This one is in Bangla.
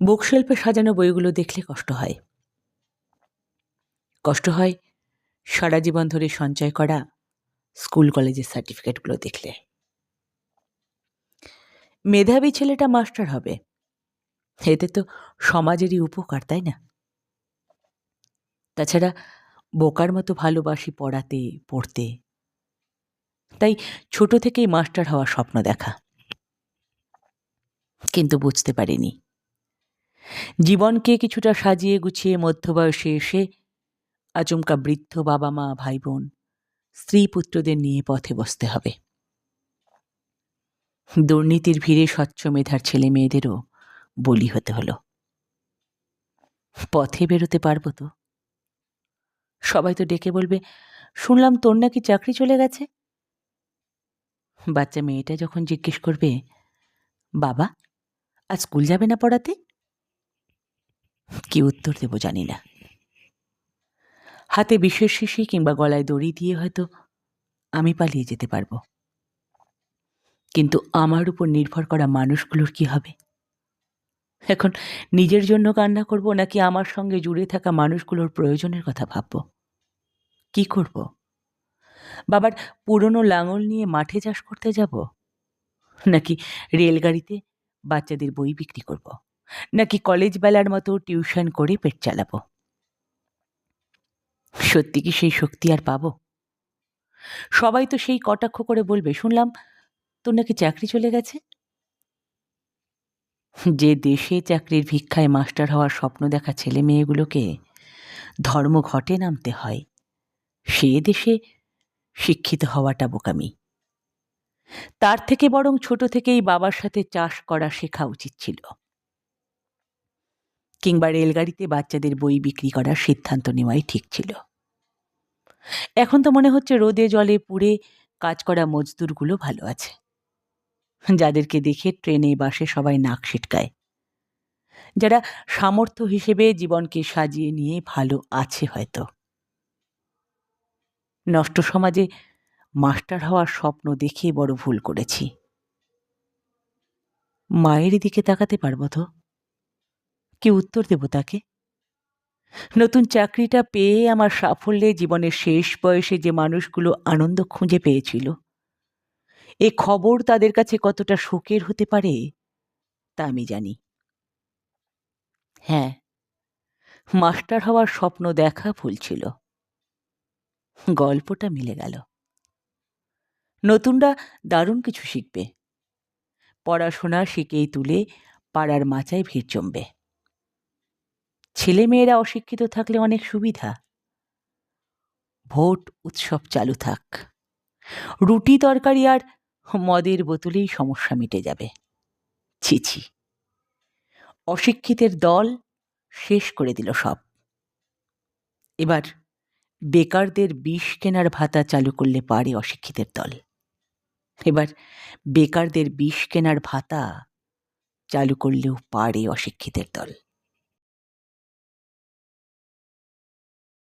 বুকশেল্পে সাজানো বইগুলো দেখলে কষ্ট হয়। কষ্ট হয় সারা জীবন ধরে সঞ্চয় করা স্কুল কলেজের সার্টিফিকেটগুলো দেখলে। মেধাবী ছেলেটা মাস্টার হবে। এতে তো সমাজেরই উপকার, তাই না? তাছাড়া বোকার মতো ভালোবাসি পড়াতে, পড়তে। তাই ছোট থেকেই মাস্টার হওয়ার স্বপ্ন দেখা। কিন্তু বুঝতে পারিনি। জীবনকে কিছুটা সাজিয়ে গুছিয়ে মধ্যবয়সে এসে আচমকা বৃদ্ধ বাবা মা ভাই বোন স্ত্রী পুত্রদের নিয়ে পথে বসতে হবে। দুর্নীতির ভিড়ে স্বচ্ছ মেধার ছেলে মেয়েদেরও বলি হতে হলো। পথে বেরোতে পারব তো? সবাই তো ডেকে বলবে, শুনলাম তোর নাকি চাকরি চলে গেছে? বাচ্চা মেয়েটা যখন জিজ্ঞেস করবে, বাবা, আজ স্কুল যাবে না পড়াতে? কি উত্তর দেবো জানি না। হাতে বিশেষ শিশি কিংবা গলায় দড়ি দিয়ে হয়তো আমি পালিয়ে যেতে পারব। কিন্তু আমার উপর নির্ভর করা মানুষগুলোর কি হবে? এখন নিজের জন্য কান্না করব নাকি আমার সঙ্গে জুড়ে থাকা মানুষগুলোর প্রয়োজনের কথা ভাবব? কি করব? বাবার পুরনো লাঙল নিয়ে মাঠে চাষ করতে যাব? নাকি রেলগাড়িতে বাচ্চাদের বই বিক্রি করব? নাকি কলেজ বেলার মতো টিউশন করে পেট চালাবো? সত্যি কি সেই শক্তি আর পাবো? সবাই তো সেই কটাক্ষ করে বলবে, শুনলাম তোর নাকি চাকরি চলে গেছে? যে দেশে চাকরির ভিক্ষায় মাস্টার হওয়ার স্বপ্ন দেখা ছেলে মেয়েগুলোকে ধর্মঘটে নামতে হয়, সে দেশে শিক্ষিত হওয়াটা বোকামি। তার থেকে বরং ছোট থেকেই বাবার সাথে চাষ করা শেখা উচিত ছিল। কিংবা রেলগাড়িতে বাচ্চাদের বই বিক্রি করার সিদ্ধান্ত নেওয়াই ঠিক ছিল। এখন তো মনে হচ্ছে রোদে জলে পুড়ে কাজ করা মজদুরগুলো ভালো আছে। যাদেরকে দেখে ট্রেনে বাসে সবাই নাক ছিটকায়। যারা সামর্থ্য হিসেবে জীবনকে সাজিয়ে নিয়ে ভালো আছে হয়তো। নষ্ট সমাজে মাস্টার হওয়ার স্বপ্ন দেখে বড় ভুল করেছি। মায়ের দিকে তাকাতে পারব তো? কি উত্তর দেব তাকে? নতুন চাকরিটা পেয়ে আমার সাফল্যে জীবনের শেষ বয়সে যে মানুষগুলো আনন্দ খুঁজে পেয়েছিল, এ খবর তাদের কাছে কতটা শোকের হতে পারে, তা আমি জানি। হ্যাঁ মাস্টার হওয়ার স্বপ্ন দেখা ভুল ছিল গল্পটা মিলে গেল। নতুনরা দারুণ কিছু শিখবে। পড়াশোনা শিখেই তুলে পাড়ার মাচায় ভিড় জমবে। ছেলেমেয়েরা অশিক্ষিত থাকলে অনেক সুবিধা। ভোট উৎসব চালু থাক। রুটি তরকারি আর মদের বোতলেই সমস্যা মিটে যাবে। ছি অশিক্ষিতের দল শেষ করে দিল সব। এবার বেকারদের বিষ কেনার ভাতা চালু করলে পারে অশিক্ষিতের দল। এবার বেকারদের বিষ কেনার ভাতা চালু করলেও পারে অশিক্ষিতের দল।